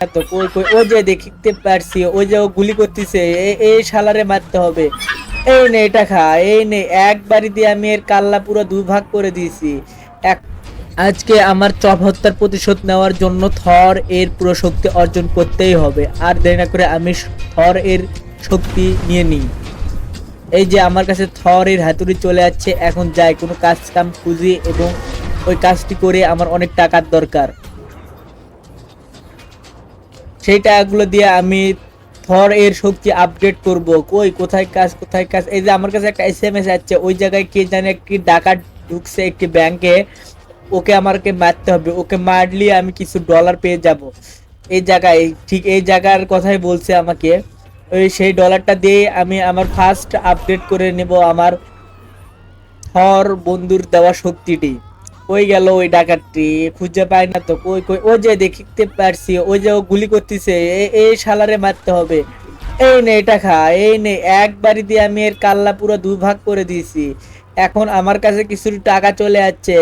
তো কই কই ও যে দেখতে পারছি, ওই যে ও গুলি করতেছে এই শালারে মারতে হবে। এই নে, এটা খা, এই নে একবারই দিয়ে আমি এর কাল্লা পুরো দুই ভাগ করে দিয়েছি। আজকে আমার চপ হত্যার প্রতিশোধ নেওয়ার জন্য থর এর পুরো শক্তি অর্জন করতেই হবে। আর দেরি না করে আমি থর এর শক্তি নিয়ে নিই। এই যে আমার কাছে থর এর হাতুড়ি চলে যাচ্ছে এখন যাই, কোনো কাজ কাম খুঁজি এবং ওই কাজটি করে আমার অনেক টাকার দরকার। সেই টাকাগুলো দিয়ে আমি থর এর শক্তি আপডেট করব। কই, কোথায় কাজ কোথায় কাজ? এই যে আমার কাছে একটা এস এম এস আছে ওই জায়গায় কে জানে একটি ডাকাত ঢুকছে একটি ব্যাংকে ওকে আমাকে মারতে হবে। ওকে মারলে আমি কিছু ডলার পেয়ে যাব। এই জায়গায়, ঠিক এই জায়গার কথাই বলছে আমাকে। ওই সেই ডলারটা দিয়ে আমি আমার ফার্স্ট আপডেট করে নেব আমার থর বন্ধুর দেওয়া শক্তিটি। কই গেল ওই ডাকাতটি, খুঁজে পাই না তো, কই কই ও যে দেখতে পারছি, ওই যে ও গুলি করতেছে এই শালারে মারতে হবে। এই নে, এটা খা, এই নে একবারই দিয়ে আমি এর কাল্লা পুরো দুই ভাগ করে দিয়েছি। এখন আমার কাছে কিছু টাকা চলে যাচ্ছে।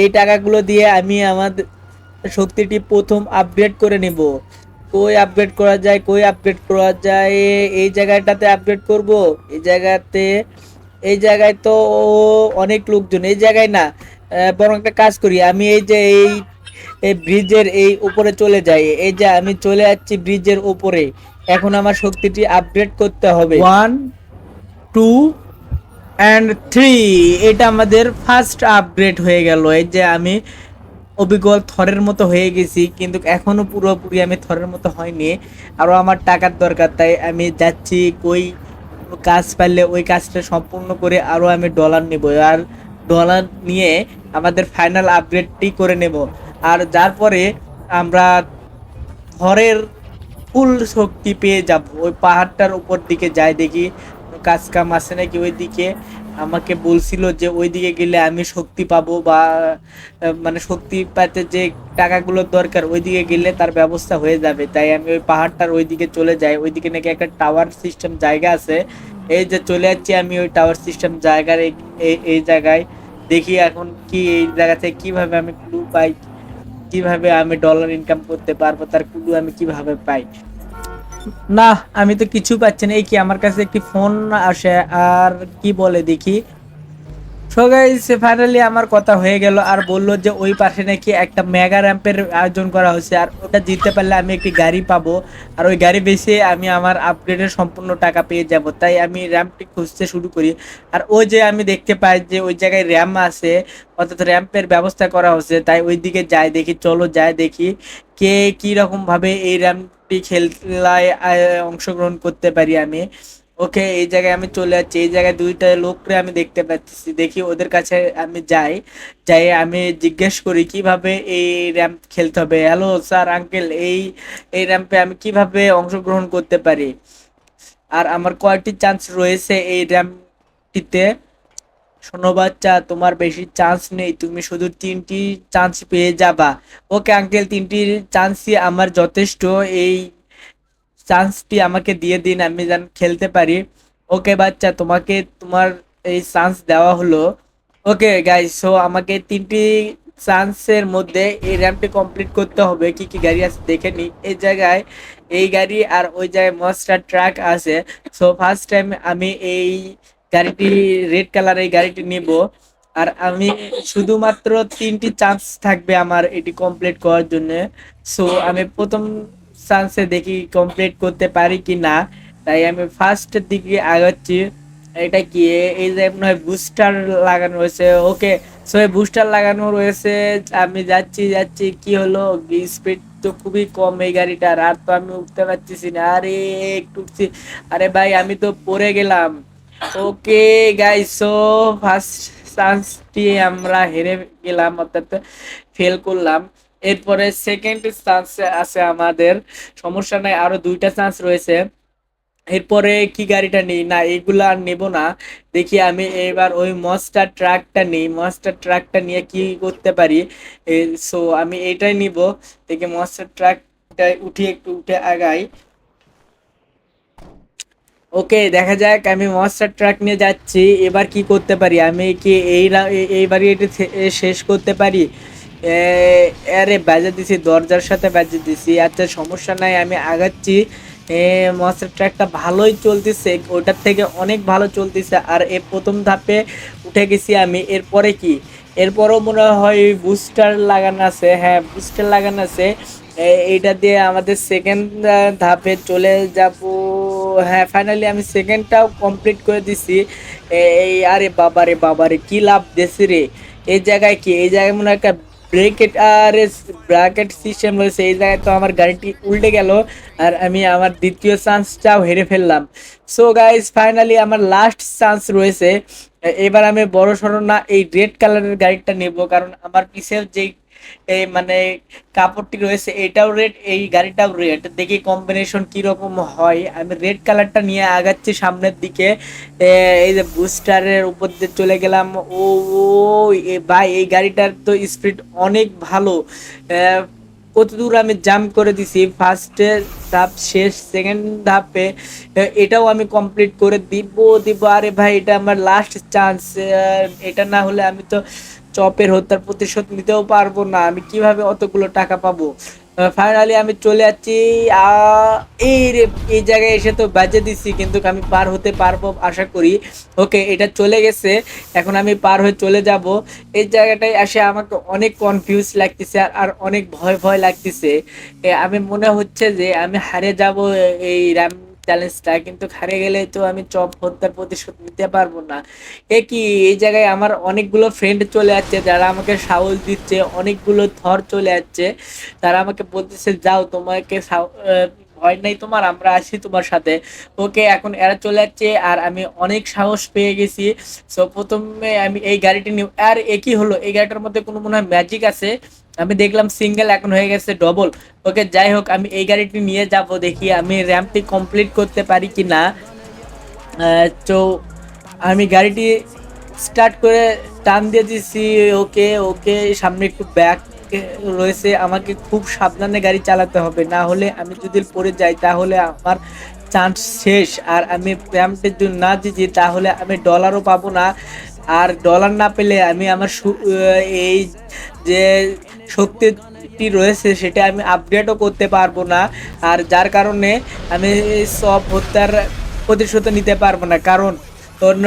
এই টাকাগুলো দিয়ে আমি আমার শক্তিটি প্রথম আপগ্রেড করে নিব। কই আপগ্রেড করা যায়, কই আপগ্রেড করা যায়? এই জায়গাটাতে আপগ্রেড করব? এই জায়গাতে, এই জায়গায় তো অনেক লোকজন, এই জায়গায় না বরং একটা কাজ করি, আমি এই যে এই এই ব্রিজের এই উপরে চলে যাই, এই যে আমি চলে যাচ্ছি ব্রিজের উপরে, এখন আমার শক্তিটি আপগ্রেড করতে হবে। ওয়ান টু অ্যান্ড থ্রি এটা আমাদের ফার্স্ট আপগ্রেড হয়ে গেল, এই যে আমি অভিজ্ঞ থরের মতো হয়ে গেছি, কিন্তু এখনও পুরোপুরি আমি থরের মতো হয়নি আরও আমার টাকার দরকার, তাই আমি যাচ্ছি, কই কাজ পাইলে ওই কাজটা সম্পূর্ণ করে আরও আমি ডলার নেব, আর ডলার নিয়ে আমাদের ফাইনাল আপগ্রেডটি করে নেব। আর যার পরে আমরা ঘরের ফুল শক্তি পেয়ে যাব। ওই পাহাড়টার উপর দিকে যাই দেখি, কাজ কাম আছে নাকি ওই দিকে আমাকে বলছিল যে ওই দিকে গেলে আমি শক্তি পাবো বা মানে শক্তি পাতে যে টাকাগুলোর দরকার ওই দিকে গেলে তার ব্যবস্থা হয়ে যাবে। তাই আমি ওই পাহাড়টার ওই দিকে চলে যাই। ওই দিকে নাকি একটা টাওয়ার সিস্টেম জায়গা আছে। এই যে চলে যাচ্ছি আমি ওই টাওয়ার সিস্টেম জায়গার এই- জায়গায়। দেখি এখন কি এই জায়গা থেকে কীভাবে আমি ক্লু পাই, কীভাবে আমি ডলার ইনকাম করতে পারব, তার ক্লু আমি কীভাবে পাই? না, আমি তো কিছু পাচ্ছি না। এই কি, আমার কাছে একটি ফোন আসে, আর কি বলে দেখি? সো গাইস ফাইনালি আমার কথা হয়ে গেল আর বলল যে ওই পাশে নাকি একটা মেগা র্যাম্পের আয়োজন করা হয়েছে আর ওটা জিততে পারলে আমি একটি গাড়ি পাবো। আর ওই গাড়ি বেচে আমি আমার আপগ্রেডের সম্পূর্ণ টাকা পেয়ে যাব। তাই আমি র্যাম্পটি খুঁজতে শুরু করি। আর ওই যে আমি দেখতে পাই যে ওই জায়গায় র্যাম আছে, অর্থাৎ র্যাম্পের ব্যবস্থা করা হয়েছে। তাই ওই দিকে যাই দেখি, চলো যাই দেখি কে কি রকম এই র্যাম্পটি খেলায় অংশগ্রহণ করতে পারি আমি। ওকে, এই জায়গায় আমি চলে যাচ্ছি। এই জায়গায় দুইটা লোকরে আমি দেখতে পাচ্ছি। দেখি ওদের কাছে আমি যাই। যাই, আমি জিজ্ঞেস করি, কীভাবে এই র্যাম্প খেলতে হবে? হ্যালো, স্যার, আঙ্কেল, এই এই র্যাম্পে আমি কীভাবে অংশগ্রহণ করতে পারি? আর আমার কয়টি চান্স রয়েছে এই র্যাম্পটিতে। শোনো বাচ্চা, তোমার বেশি চান্স নেই। তুমি শুধু তিনটি চান্স পেয়ে যাবা। ওকে, আঙ্কেল, তিনটি চান্সই আমার যথেষ্ট। এই চান্সটি আমাকে দিয়ে দিন, আমি যেন খেলতে পারি। ওকে বাচ্চা, তোমাকে তোমার এই চান্স দেওয়া হলো। ওকে গাইস সো আমাকে তিনটি চান্সের মধ্যে এই র্যাম্পটি কমপ্লিট করতে হবে। কি কি গাড়ি আছে দেখে নি। এই জায়গায় এই গাড়ি আর ওই জায়গায় মস্টার ট্রাক আছে। সো ফার্স্ট টাইম আমি এই গাড়িটি রেড কালার এই গাড়িটি নিব। আর আমি শুধুমাত্র তিনটি চান্স থাকবে আমার এটি কমপ্লিট করার জন্য। সো আমি প্রথম চান্সে দেখি কমপ্লিট করতে পারি কি না তাই আমি ফার্স্টের দিকে আগাচ্ছি। এটা কি? এই যে মনে হয় বুস্টার লাগানো রয়েছে ওকে সো এই বুস্টার লাগানো রয়েছে। আমি যাচ্ছি যাচ্ছি। কি হলো? স্পিড তো খুবই কম এই গাড়িটার। আর তো আমি উঠতে পারতেছি না। আরে, একটু আরে ভাই, আমি তো পড়ে গেলাম। ওকে গাই সো ফার্স্ট চান্সটি আমরা হেরে গেলাম, অর্থাৎ ফেল করলাম। এরপরে সেকেন্ড চান্স আছে আমাদের। সমস্যা নাই, আরও দুইটা চান্স রয়েছে। এরপরে কি গাড়িটা নেই? না, এগুলো আর নেব না। দেখি আমি এবার ওই মস্টার ট্রাকটা নিই। মস্টার ট্রাকটা নিয়ে কি করতে পারি? সো আমি এটাই নিব। দেখি মস্টার ট্রাকটা উঠি, একটু উঠে আগাই। ওকে, দেখা যাক, আমি মনস্টার ট্রাক নিয়ে যাচ্ছি। এবার কি করতে পারি? আমি কি এই এইবারই এটা শেষ করতে পারি? আরে বাজে দিছি, দরজার সাথে বাজে দিছি। আচ্ছা সমস্যা নাই, আমি আগাচ্ছি। মনস্টার ট্র্যাকটা ভালোই চলতেছে, ওটার থেকে অনেক ভালো চলতেছে। আর এ প্রথম ধাপে উঠে গেছি আমি, এরপরে কি? এরপরও মনে হয় বুস্টার লাগানো আছে হ্যাঁ বুস্টার লাগানো আছে। এইটা দিয়ে আমাদের সেকেন্ড ধাপে চলে যাব। হ্যাঁ ফাইনালি আমি সেকেন্ডটাও কমপ্লিট করে দিছি। এই, আরে বাবারে বাবারে, কি লাভ দেশে রে? এই জায়গায় কি? এই জায়গায় মনে একটা ব্রেকেট আর ব্র্যাকেট সিস্টেম রয়েছে, এই জায়গায় তো আমার গাড়িটি উল্টে গেল আর আমি আমার দ্বিতীয় চান্সটাও হেরে ফেললাম। সো গাইজ ফাইনালি আমার লাস্ট চান্স রয়েছে। এবার আমি বড় সড়ো না এই রেড কালারের গাড়িটা নেব, কারণ আমার পিছের যেই এই মানে কাপড়টি রয়েছে, এটাও রেড এই গাড়িটাও রেড দেখি কম্বিনেশন কীরকম হয়। আমি রেড কালারটা নিয়ে আগাচ্ছি সামনের দিকে। এই যে বুস্টারের উপর দিয়ে চলে গেলাম। ও ভাই, এই গাড়িটার তো স্পিড অনেক ভালো। কত দূর আমি জাম্প করে দিছি। ফার্স্টে ধাপ, শেষ সেকেন্ড ধাপে এটাও আমি কমপ্লিট করে দিব দিব। আরে ভাই, এটা আমার লাস্ট চান্স এটা না হলে আমি তো চপের হত্যার প্রতিশোধ নিতেও পারব না। আমি কীভাবে অতগুলো টাকা পাবো? ফাইনালি আমি চলে যাচ্ছি। এই রে, এই জায়গায় এসে তো বাজে দিছি, কিন্তু আমি পার হতে পারব আশা করি। ওকে এটা চলে গেছে। এখন আমি পার হয়ে চলে যাব। এই জায়গাটায় এসে আমাকে অনেক কনফিউজ লাগতেছে আর আর অনেক ভয় ভয় লাগতেছে। আমি মনে হচ্ছে যে আমি হারে যাব এই র্যাম চ্যালেঞ্জটা কিন্তু হারে গেলে তো আমি চপ হত্যার প্রতিশোধ নিতে পারব না। এ কি, এই জায়গায় আমার অনেকগুলো ফ্রেন্ড চলে যাচ্ছে যারা আমাকে সাহস দিচ্ছে, অনেকগুলো থর চলে যাচ্ছে তারা আমাকে বলতেছে, যাও, তোমাকে ভয় নেই তোমার, আমরা আছি তোমার সাথে। ওকে, এখন এরা চলে যাচ্ছে আর আমি অনেক সাহস পেয়ে গেছি। সো প্রথমে আমি এই গাড়িটি নিউ আর একই হলো? এই গাড়িটার মধ্যে কোনো মনে হয় ম্যাজিক আছে? আমি দেখলাম সিঙ্গেল এখন হয়ে গেছে ডবল ওকে, যাই হোক, আমি এই গাড়িটি নিয়ে যাব দেখি আমি র্যাম্পটি কমপ্লিট করতে পারি কি না তো আমি গাড়িটি স্টার্ট করে টান দিয়ে দিছি। ওকে ওকে, সামনে একটু ব্যাক রয়েছে, আমাকে খুব সাবধানে গাড়ি চালাতে হবে। না হলে আমি যদি পড়ে যাই, তাহলে আমার চান্স শেষ। আর আমি র্যাম্পের জন্য না জিতি তাহলে আমি ডলারও পাবো না। আর ডলার না পেলে আমি আমার এই যে শক্তিটি রয়েছে, সেটা আমি আপডেটও করতে পারব না। আর যার কারণে আমি সব হত্যার প্রতিশোধ নিতে পারব না। কারণ অন্য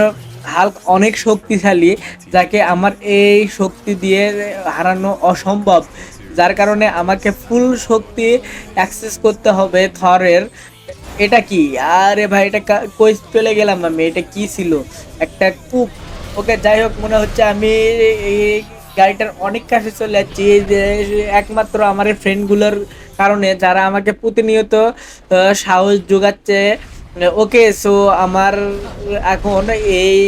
হাল্ক অনেক শক্তিশালী, যাকে আমার এই শক্তি দিয়ে হারানো অসম্ভব। যার কারণে আমাকে ফুল শক্তি অ্যাক্সেস করতে হবে থরের। এটা কি? আরে ভাই, এটা কই চলে গেলাম আমি? এটা কি ছিল? একটা কূপ। ওকে, যাই হোক, মনে হচ্ছে আমি এই গাড়িটার অনেক কাছে চলে যাচ্ছি। এই একমাত্র আমার ফ্রেন্ডগুলোর কারণে যারা আমাকে প্রতিনিয়ত সাহস যোগাচ্ছে ওকে সো আমার এখন এই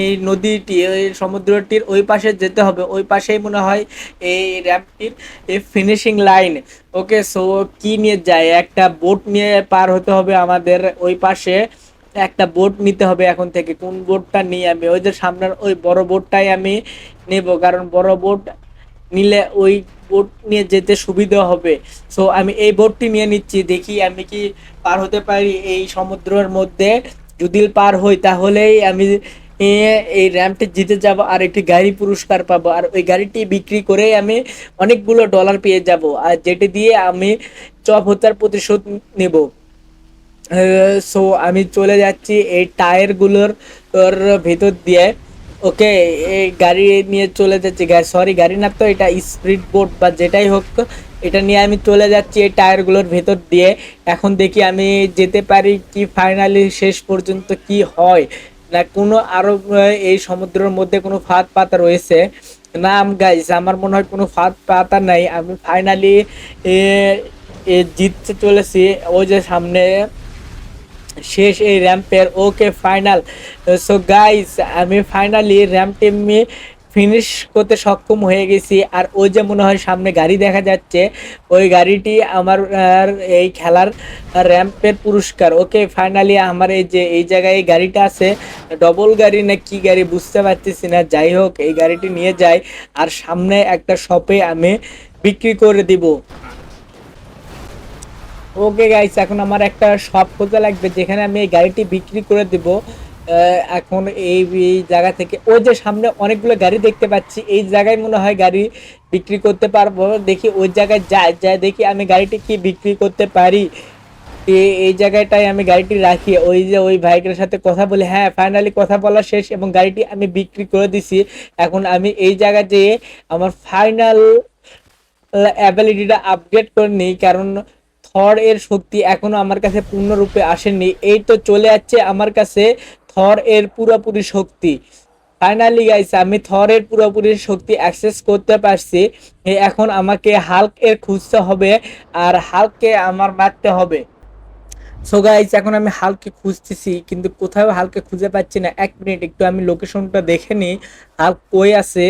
এই নদীটি সমুদ্রটির ওই পাশে যেতে হবে। ওই পাশেই মনে হয় এই র্যাম্পটির এই ফিনিশিং লাইন ওকে সো কি নিয়ে যায়? একটা বোট নিয়ে পার হতে হবে আমাদের ওই পাশে। একটা বোট নিতে হবে এখন থেকে। কোন বোটটা নিই আমি, ওই যে সামনের ওই বড় বোটটাই আমি নেব। কারণ বড় বোট নিলে ওই বোট নিয়ে যেতে সুবিধা হবে। সো আমি এই বোটটি নিয়ে নিচ্ছি, দেখি আমি কি পার হতে পারি এই সমুদ্রের মধ্যে। যদি পার হই, তাহলেই আমি এই র্যাম্পটি জিতে যাব আর একটি গাড়ি পুরস্কার পাবো। আর ওই গাড়িটি বিক্রি করেই আমি অনেকগুলো ডলার পেয়ে যাব। আর যেটি দিয়ে আমি চপ হত্যার প্রতিশোধ নেব। সো আমি চলে যাচ্ছি এই টায়ারগুলোর ভেতর দিয়ে। ওকে, এই গাড়ি নিয়ে চলে যাচ্ছি। সরি গাড়ি না তো, এটা স্পিড বোট বা যেটাই হোক, এটা নিয়ে আমি চলে যাচ্ছি এই টায়ারগুলোর ভেতর দিয়ে। এখন দেখি আমি যেতে পারি কি ফাইনালি শেষ পর্যন্ত কি হয়। না, কোনো আরও এই সমুদ্রের মধ্যে কোনো ফাঁদ পাতা রয়েছে। না গাইস আমার মনে হয় কোনো ফাঁদ পাতা নাই। আমি ফাইনালি জিততে চলেছি। ওই যে সামনে শেষ এই র্যাম্পের ওকে ফাইনাল সো গাইস আমি ফাইনালি র্যাম্পটি আমি ফিনিশ করতে সক্ষম হয়ে গেছি। আর ওই যে মনে হয় সামনে গাড়ি দেখা যাচ্ছে, ওই গাড়িটি আমার এই খেলার র্যাম্পের পুরস্কার। ওকে ফাইনালি আমার এই যে, এই জায়গায় এই গাড়িটা আছে ডবল গাড়ি না কি গাড়ি বুঝতে পারতেছি না। যাই হোক, এই গাড়িটি নিয়ে যাই, আর সামনে একটা শপে আমি বিক্রি করে দিব। ওকে গাইস এখন আমার একটা শপ খোঁজা লাগবে, যেখানে আমি এই গাড়িটি বিক্রি করে দিব। এখন এই জায়গা থেকে ওই যে সামনে অনেকগুলো গাড়ি দেখতে পাচ্ছি, এই জায়গায় মনে হয় গাড়ি বিক্রি করতে পারব। দেখি ওই জায়গায় যাই যাই দেখি আমি গাড়িটি কি বিক্রি করতে পারি। এই জায়গাটায় আমি গাড়িটি রাখি। ওই যে ওই ভাইকের সাথে কথা বলি হ্যাঁ ফাইনালি কথা বলা শেষ এবং গাড়িটি আমি বিক্রি করে দিছি। এখন আমি এই জায়গায় যেয়ে আমার ফাইনাল অ্যাবিলিটিটা আপগ্রেড করে নিই, কারণ থর এর শক্তি এখনও আমার কাছে পূর্ণরূপে আসেনি। এই তো চলে যাচ্ছে আমার কাছে থর এর পুরোপুরি শক্তি। ফাইনালি গাইস আমি এর পুরোপুরি শক্তি অ্যাক্সেস করতে পারছি। এখন আমাকে হাল্ক এর খুঁজতে হবে আর হাল্ককে আমার মারতে হবে। সো গাইস এখন আমি হালকে খুঁজতেছি, কিন্তু কোথাও হালকে খুঁজে পাচ্ছি না। এক মিনিট একটু আমি লোকেশনটা দেখে নিই। হালক কই আছে?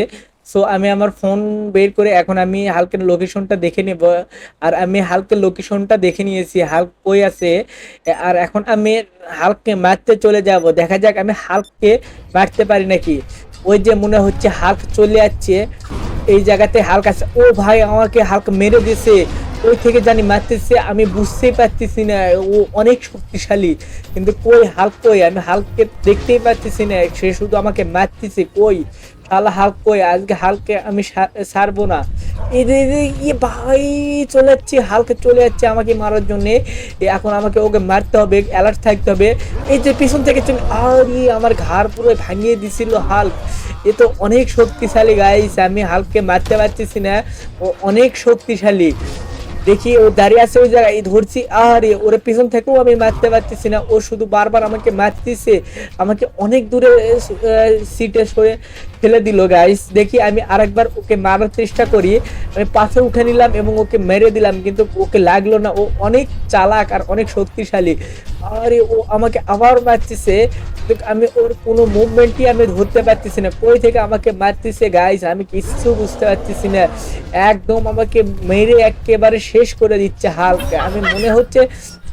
সো আমি আমার ফোন বের করে এখন আমি হালকের লোকেশনটা দেখে নেব। আর আমি হালকের লোকেশনটা দেখে নিয়েছি, হালক কই আছে? আর এখন আমি হালককে মারতে চলে যাব। দেখা যাক আমি হালককে মারতে পারি নাকি। ওই যে মনে হচ্ছে হালক চলে যাচ্ছে এই জায়গাতে হালক আছে। ও ভাই, আমাকে হালক মেরে দিছে ওই থেকে জানি মারতেছে, আমি বুঝতেই পারতেছি না। ও অনেক শক্তিশালী। কিন্তু কই, হাল্ক কই? আমি হালককে দেখতেই পারতেছি না। সে শুধু আমাকে মারতেছে। কই? শালা হাল্ক কই? আজকে হালকে আমি সারবো না। যে ইয়ে ভাই, চলে যাচ্ছে, হালকে চলে যাচ্ছে আমাকে মারার জন্য। এখন আমাকে ওকে মারতে হবে অ্যালার্ট থাকতে হবে। এই যে পিছন থেকে চলে আরে, আমার ঘাড় পুরো ভাঙিয়ে দিছিল হাল্ক। এ তো অনেক শক্তিশালী গাইস আমি হালকে মারতে পারতেছি না। ও অনেক শক্তিশালী। দেখি ও দাঁড়িয়ে আছে ওই জায়গায় ধরছি। আরে ওর পিছন থেকেও আমি মারতে পারতেছি না। ও শুধু বারবার আমাকে মারতেছে। আমাকে অনেক দূরে সিটে সরে ফেলে দিল গাইস দেখি আমি আরেকবার ওকে মারার চেষ্টা করি। আমি পাশে উঠে নিলাম এবং ওকে মেরে দিলাম, কিন্তু ওকে লাগল না। ও অনেক চালাক আর অনেক শক্তিশালী। আরে ও আমাকে আবার মারতেছে। আমি ওর কোনো মুভমেন্টই আমি ধরতে পারতেছি না। কই থেকে আমাকে মারতেছে গাইস আমি কিছু বুঝতে পারতেছি না। একদম আমাকে মেরে একেবারে শেষ করে দিচ্ছে হালকে। আমি মনে হচ্ছে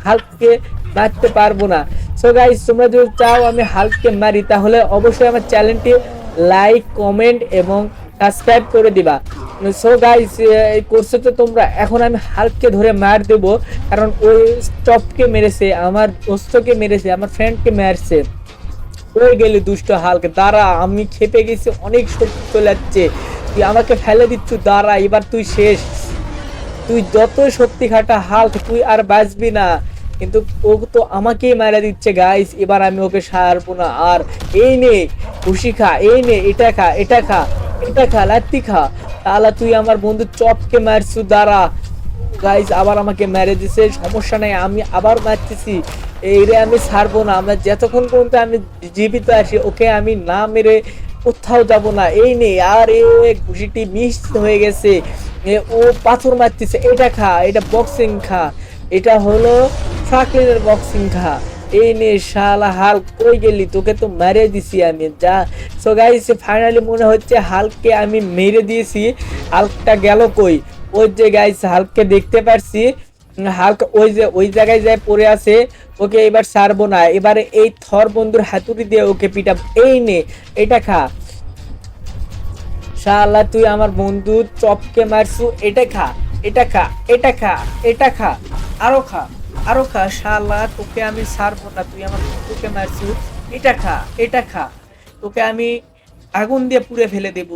হালককে মারতে পারব না। সো গাইস তোমরা যদি চাও আমি হালককে মারি, তাহলে অবশ্যই আমার চ্যানেলটি লাইক কমেন্ট এবং সাবস্ক্রাইব করে দিবা। সো গাইস করছ তো তোমরা, এখন আমি হালককে ধরে মার দেবো, কারণ ওই স্টপকে মেরেছে, আমার দোস্তকে মেরেছে, আমার ফ্রেন্ডকে মারছে। হয়ে গেলি দুষ্ট হালকে, দাঁড়া, আমি খেপে গেছি, অনেক শক্তি চলে যাচ্ছে। তুই আমাকে ফেলে দিচ্ছ, দাঁড়া, এবার তুই শেষ। তুই যত শক্তি খাটা হাল্ক, তুই আর বাঁচবি না। কিন্তু ও তো আমাকেই মারা দিচ্ছে গাইস এবার আমি ওকে সারবো না। আর এই নে খুশি খা, এই নে, এটা খা এটা খা এটা খা, লাত্তি খা। তাহলে তুই আমার বন্ধু চপকে মারছু, দাঁড়া। গাইস আবার আমাকে মেরে দিছে, সমস্যা নাই, আমি আবার মারতেছি। এই রে আমি ছাড়বো না, আমরা যতক্ষণ পর্যন্ত আমি জীবিত আছি, ওকে আমি না মেরে কোথাও যাব না। এই নে, আর এ ঘুষিটি মিস হয়ে গেছে। ও পাথর মারতেছে, এটা খা, এটা বক্সিং খা। এটা হলো ফ্রাকলিনের বক্সিং খা। এই নে শালা হাল কই গেলি? তোকে তো মেরে দিছি আমি, যা। সো গাইস ফাইনালি মনে হচ্ছে হালকে আমি মেরে দিয়েছি। হালকটা গেল কই? ওই যে গাইস হালককে দেখতে পারছি। হালক ওই যে, ওই জায়গায় যায় পড়ে আছে। ওকে এবার ছাড়বো না। এবারে এই থর বন্ধুর হাতুড়ি দিয়ে ওকে পিটা এই নে, এটা খা। শালা, তুই আমার বন্ধু, চপকে মারছু, এটা খা এটা খা এটা খা এটা খা, আরও খা। আরও খা, শালা, তোকে আমি ছাড়বো না, তুই আমার বন্ধুকে মারছু এটা খা এটা খা। তোকে আমি আগুন দিয়ে পুড়ে ফেলে দেব।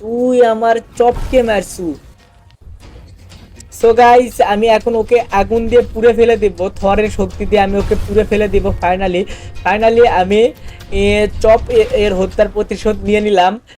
তুই আমার চপকে মারছু। সো গাইস আমি এখন ওকে আগুন দিয়ে পুড়ে ফেলে দেব। থরের শক্তি দিয়ে আমি ওকে পুড়ে ফেলে দেব ফাইনালি ফাইনালি আমি চপ এর হত্যার প্রতিশোধ নিয়ে নিলাম।